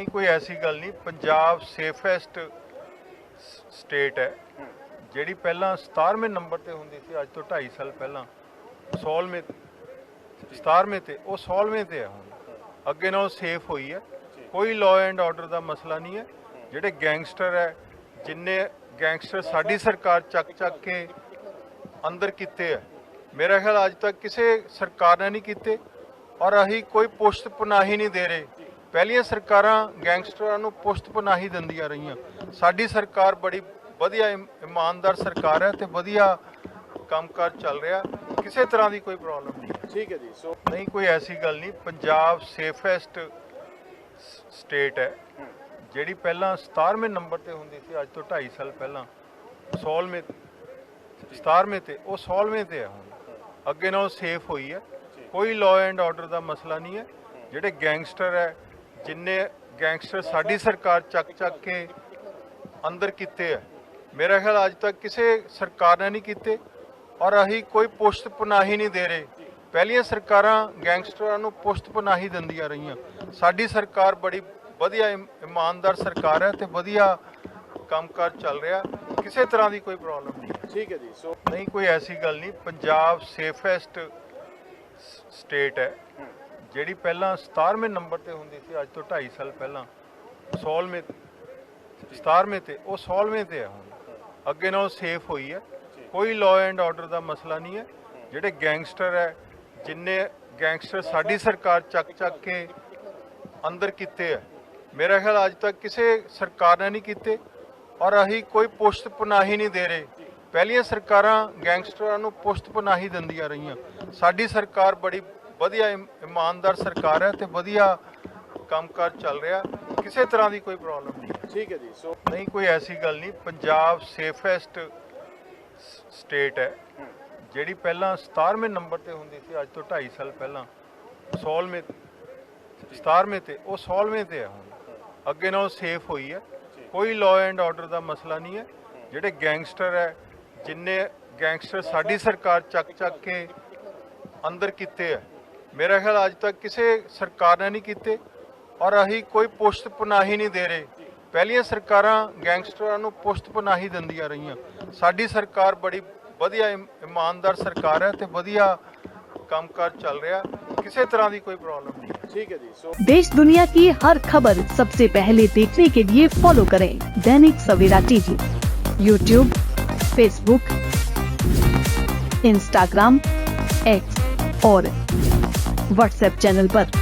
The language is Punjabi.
ਨਹੀਂ, ਕੋਈ ਐਸੀ ਗੱਲ ਨਹੀਂ। ਪੰਜਾਬ ਸੇਫੈਸਟ ਸਟੇਟ ਹੈ। ਜਿਹੜੀ ਪਹਿਲਾਂ 17ਵੇਂ ਨੰਬਰ ਤੇ ਹੁੰਦੀ ਸੀ, ਅੱਜ ਤੋਂ 2.5 ਸਾਲ ਪਹਿਲਾਂ 16ਵੇਂ 17ਵੇਂ ਤੇ, ਉਹ 16ਵੇਂ ਤੇ ਹੈ ਹੁਣ। ਅੱਗੇ ਨਾਲੋਂ ਸੇਫ ਹੋਈ ਹੈ। ਕੋਈ ਲਾਅ ਐਂਡ ਆਰਡਰ ਦਾ ਮਸਲਾ ਨਹੀਂ ਹੈ। ਜਿਹੜੇ ਗੈਂਗਸਟਰ ਹੈ, ਜਿੰਨੇ ਗੈਂਗਸਟਰ ਸਾਡੀ ਸਰਕਾਰ ਚੱਕ ਚੱਕ ਕੇ ਅੰਦਰ ਕੀਤੇ ਹੈ। ਮੇਰਾ ਖਿਆਲ ਅੱਜ ਤੱਕ ਕਿਸੇ ਸਰਕਾਰ ਨੇ ਨਹੀਂ ਕੀਤੇ। ਔਰ ਅਸੀਂ ਕੋਈ ਪੁਸ਼ਤ ਪਨਾਹੀ ਨਹੀਂ ਦੇ ਰਹੇ। ਪਹਿਲੀਆਂ ਸਰਕਾਰਾਂ ਗੈਂਗਸਟਰਾਂ ਨੂੰ ਪੁਸ਼ਤ ਪਨਾਹੀ ਦਿੰਦੀਆਂ ਰਹੀਆਂ। ਸਾਡੀ ਸਰਕਾਰ ਬੜੀ ਵਧੀਆ ਇਮ- ਇਮਾਨਦਾਰ ਸਰਕਾਰ ਹੈ ਤੇ ਵਧੀਆ ਕੰਮਕਾਰ ਚੱਲ ਰਿਹਾ। ਕਿਸੇ ਤਰ੍ਹਾਂ ਦੀ ਕੋਈ ਪ੍ਰੋਬਲਮ ਨਹੀਂ ਠੀਕ ਹੈ ਜੀ ਸੋ ਨਹੀਂ ਕੋਈ ਐਸੀ ਗੱਲ ਨਹੀਂ। ਪੰਜਾਬ ਸੇਫੈਸਟ ਸਟੇਟ ਹੈ। ਜਿਹੜੀ ਪਹਿਲਾਂ 17ਵੇਂ ਨੰਬਰ ਤੇ ਹੁੰਦੀ ਸੀ ਅੱਜ ਤੋਂ 2.5 ਸਾਲ ਪਹਿਲਾਂ 16ਵੇਂ 17ਵੇਂ ਤੇ ਉਹ 16ਵੇਂ ਤੇ ਹੈ ਹੁਣ। ਅੱਗੇ ਨਾਲੋਂ ਸੇਫ ਹੋਈ ਹੈ। ਕੋਈ ਲਾਅ ਐਂਡ ਆਰਡਰ ਦਾ ਮਸਲਾ ਨਹੀਂ ਹੈ। ਜਿਹੜੇ ਗੈਂਗਸਟਰ ਹੈ ਜਿੰਨੇ ਗੈਂਗਸਟਰ ਸਾਡੀ ਸਰਕਾਰ ਚੱਕ ਚੱਕ ਕੇ ਅੰਦਰ ਕੀਤੇ ਹੈ ਮੇਰਾ ਖਿਆਲ ਅੱਜ ਤੱਕ ਕਿਸੇ ਸਰਕਾਰ ਨੇ ਨਹੀਂ ਕੀਤੇ ਔਰ ਅਸੀਂ ਕੋਈ ਪੁਸ਼ਤ ਪਨਾਹੀ ਨਹੀਂ ਦੇ ਰਹੇ। ਪਹਿਲੀਆਂ ਸਰਕਾਰਾਂ ਗੈਂਗਸਟਰਾਂ ਨੂੰ ਪੁਸ਼ਤ ਪਨਾਹੀ ਦਿੰਦੀਆਂ ਰਹੀਆਂ। ਸਾਡੀ ਸਰਕਾਰ ਬੜੀ ਵਧੀਆ ਇਮ- ਇਮਾਨਦਾਰ ਸਰਕਾਰ ਹੈ ਤੇ ਵਧੀਆ ਕੰਮਕਾਰ ਚੱਲ ਰਿਹਾ। ਕਿਸੇ ਤਰ੍ਹਾਂ ਦੀ ਕੋਈ ਪ੍ਰੋਬਲਮ ਨਹੀਂ। ਠੀਕ ਹੈ ਜੀ ਸੋ ਨਹੀਂ ਕੋਈ ਐਸੀ ਗੱਲ ਨਹੀਂ। ਪੰਜਾਬ ਸੇਫੈਸਟ ਸਟੇਟ ਹੈ। ਜਿਹੜੀ ਪਹਿਲਾਂ 17ਵੇਂ ਨੰਬਰ ਤੇ ਹੁੰਦੀ ਸੀ, ਅੱਜ ਤੋਂ 2.5 ਸਾਲ ਪਹਿਲਾਂ 16ਵੇਂ 17ਵੇਂ ਤੇ, ਉਹ 16ਵੇਂ ਤੇ ਹੈ ਹੁਣ। ਅੱਗੇ ਨਾਲੋਂ ਸੇਫ ਹੋਈ ਹੈ ਕੋਈ ਲਾਅ ਐਂਡ ਆਰਡਰ ਦਾ ਮਸਲਾ ਨਹੀਂ ਹੈ ਜਿਹੜੇ ਗੈਂਗਸਟਰ ਹੈ ਜਿੰਨੇ ਗੈਂਗਸਟਰ ਸਾਡੀ ਸਰਕਾਰ ਚੱਕ ਚੱਕ ਕੇ ਅੰਦਰ ਕੀਤੇ ਹੈ ਮੇਰਾ ਖਿਆਲ ਅੱਜ ਤੱਕ ਕਿਸੇ ਸਰਕਾਰ ਨੇ ਨਹੀਂ ਕੀਤੇ। ਔਰ ਅਸੀਂ ਕੋਈ ਪੁਸ਼ਤ ਪਨਾਹੀ ਨਹੀਂ ਦੇ ਰਹੇ। ਪਹਿਲੀਆਂ ਸਰਕਾਰਾਂ ਗੈਂਗਸਟਰਾਂ ਨੂੰ ਪੁਸ਼ਤ ਪਨਾਹੀ ਦਿੰਦੀਆਂ ਰਹੀਆਂ। ਸਾਡੀ ਸਰਕਾਰ ਬੜੀ ਵਧੀਆ ਇਮ- ਇਮਾਨਦਾਰ ਸਰਕਾਰ ਹੈ ਤੇ ਵਧੀਆ ਕੰਮਕਾਰ ਚੱਲ ਰਿਹਾ। ਕਿਸੇ ਤਰ੍ਹਾਂ ਦੀ ਕੋਈ ਪ੍ਰੋਬਲਮ ਨਹੀਂ ਠੀਕ ਹੈ ਜੀ ਸੋ ਨਹੀਂ ਕੋਈ ਐਸੀ ਗੱਲ ਨਹੀਂ। ਪੰਜਾਬ ਸੇਫੈਸਟ ਸਟੇਟ ਹੈ। ਜਿਹੜੀ ਪਹਿਲਾਂ 17ਵੇਂ ਨੰਬਰ ਤੇ ਹੁੰਦੀ ਸੀ ਅੱਜ ਤੋਂ 2.5 ਸਾਲ ਪਹਿਲਾਂ 16ਵੇਂ 17ਵੇਂ ਤੇ ਉਹ 16ਵੇਂ ਤੇ ਹੈ ਹੁਣ। ਅੱਗੇ ਨਾਲੋਂ ਸੇਫ ਹੋਈ ਹੈ। ਕੋਈ ਲਾਅ ਐਂਡ ਆਰਡਰ ਦਾ ਮਸਲਾ ਨਹੀਂ ਹੈ। ਜਿਹੜੇ ਗੈਂਗਸਟਰ ਹੈ ਜਿੰਨੇ ਗੈਂਗਸਟਰ ਸਾਡੀ ਸਰਕਾਰ ਚੱਕ ਚੱਕ ਕੇ ਅੰਦਰ ਕੀਤੇ ਹੈ ਮੇਰਾ ਖਿਆਲ ਅੱਜ ਤੱਕ ਕਿਸੇ ਸਰਕਾਰ ਨੇ ਨਹੀਂ ਕੀਤੇ ਔਰ ਅਸੀਂ ਕੋਈ ਪੁਸ਼ਤ ਪਨਾਹੀ ਨਹੀਂ ਦੇ ਰਹੇ ਪਹਿਲੀਆਂ ਸਰਕਾਰਾਂ ਗੈਂਗਸਟਰਾਂ ਨੂੰ ਪੁਸ਼ਤ ਪਨਾਹੀ ਦਿੰਦੀਆਂ ਰਹੀਆਂ ਸਾਡੀ ਸਰਕਾਰ ਬੜੀ ਵਧੀਆ ਇਮ- ਇਮਾਨਦਾਰ ਸਰਕਾਰ ਹੈ ਤੇ ਵਧੀਆ ਕੰਮਕਾਰ ਚੱਲ ਰਿਹਾ ਕਿਸੇ ਤਰ੍ਹਾਂ ਦੀ ਕੋਈ ਪ੍ਰੋਬਲਮ ਨਹੀਂ ਹੈ ਠੀਕ ਹੈ ਜੀ ਸੋ देश दुनिया की हर खबर सबसे पहले देखने के लिए फॉलो करें Dainik Savera TV YouTube Facebook Instagram X और વોટ્સએપ ચેનલ પર.